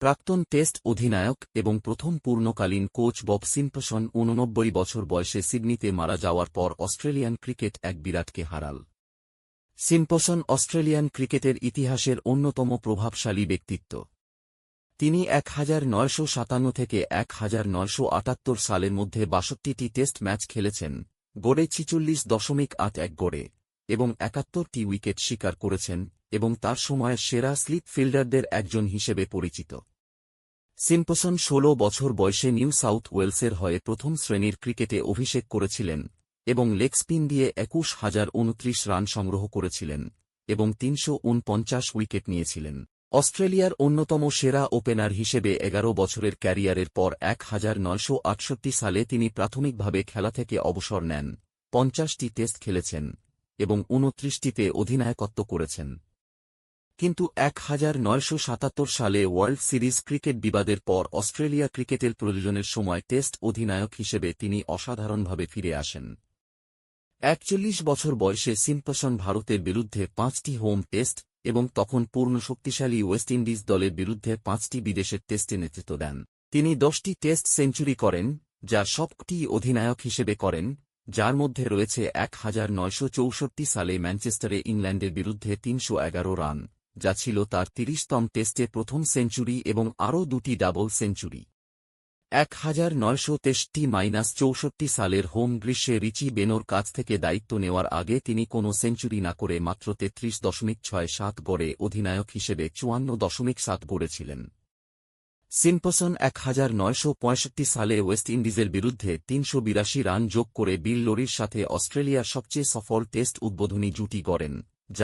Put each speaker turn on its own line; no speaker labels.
প্রাক্তন টেস্ট অধিনায়ক এবং প্রথম পূর্ণকালীন কোচ বব সিম্পসন ঊননব্বই বছর বয়সে সিডনিতে মারা যাওয়ার পর অস্ট্রেলিয়ান ক্রিকেট এক বিরাটকে হারাল। সিম্পসন অস্ট্রেলিয়ান ক্রিকেটের ইতিহাসের অন্যতম প্রভাবশালী ব্যক্তিত্ব। তিনি এক নয়শো সাতান্ন থেকে এক হাজার নয়শো আটাত্তর সালের মধ্যে বাষট্টিটি টেস্ট ম্যাচ খেলেছেন, গড়ে ছিচল্লিশ দশমিক আট এক গড়ে, এবং একাত্তরটি উইকেট শিকার করেছেন, এবং তার সময়ের সেরা স্লিপ ফিল্ডারদের একজন হিসেবে পরিচিত। সিম্পসন ১৬ বছর বয়সে নিউ সাউথ ওয়েলসের হয়ে প্রথম শ্রেণির ক্রিকেটে অভিষেক করেছিলেন এবং লেগ স্পিন দিয়ে একুশ হাজার উনত্রিশ রান সংগ্রহ করেছিলেন এবং তিনশো উনপঞ্চাশ উইকেট নিয়েছিলেন। অস্ট্রেলিয়ার অন্যতম সেরা ওপেনার হিসেবে এগারো বছরের ক্যারিয়ারের পর এক হাজার নয়শো আটষট্টি সালে তিনি প্রাথমিকভাবে খেলা থেকে অবসর নেন, পঞ্চাশটি টেস্ট খেলেছেন এবং উনত্রিশটিতে অধিনায়কত্ব করেছেন। কিন্তু এক হাজার নয়শো সাতাত্তর সালে ওয়ার্ল্ড সিরিজ ক্রিকেট বিবাদের পর অস্ট্রেলিয়া ক্রিকেটের প্রয়োজনের সময় টেস্ট অধিনায়ক হিসেবে তিনি অসাধারণভাবে ফিরে আসেন। একচল্লিশ বছর বয়সে সিম্পসন ভারতের বিরুদ্ধে পাঁচটি হোম টেস্ট এবং তখন পূর্ণ শক্তিশালী ওয়েস্ট ইন্ডিজ দলের বিরুদ্ধে পাঁচটি বিদেশের টেস্টে নেতৃত্ব দেন। তিনি দশটি টেস্ট সেঞ্চুরি করেন, যা সবটি অধিনায়ক হিসেবে করেন, যার মধ্যে রয়েছে এক হাজার নয়শো চৌষট্টি সালে ম্যানচেস্টারে ইংল্যান্ডের বিরুদ্ধে তিনশো এগারো রান। যা ছিল তার তিরিশতম টেস্টে প্রথম সেঞ্চুরি এবং আরও দুটি ডাবল সেঞ্চুরি। এক হাজার নয়শো তেষট্টি মাইনাস চৌষট্টি সালের হোম গ্রীষ্মে রিচি বেনোর কাছ থেকে দায়িত্ব নেওয়ার আগে তিনি কোনো সেঞ্চুরি না করে মাত্র তেত্রিশ দশমিক ছয় সাত গড়ে অধিনায়ক হিসেবে চুয়ান্ন দশমিক সাত গড়েছিলেন। সিম্পসন এক হাজার নয়শো পঁয়ষট্টি সালে ওয়েস্ট ইন্ডিজের বিরুদ্ধে তিনশো বিরাশি রান যোগ করে বিল লোরির সাথে অস্ট্রেলিয়ার সবচেয়ে সফল টেস্ট উদ্বোধনী জুটি গড়েন।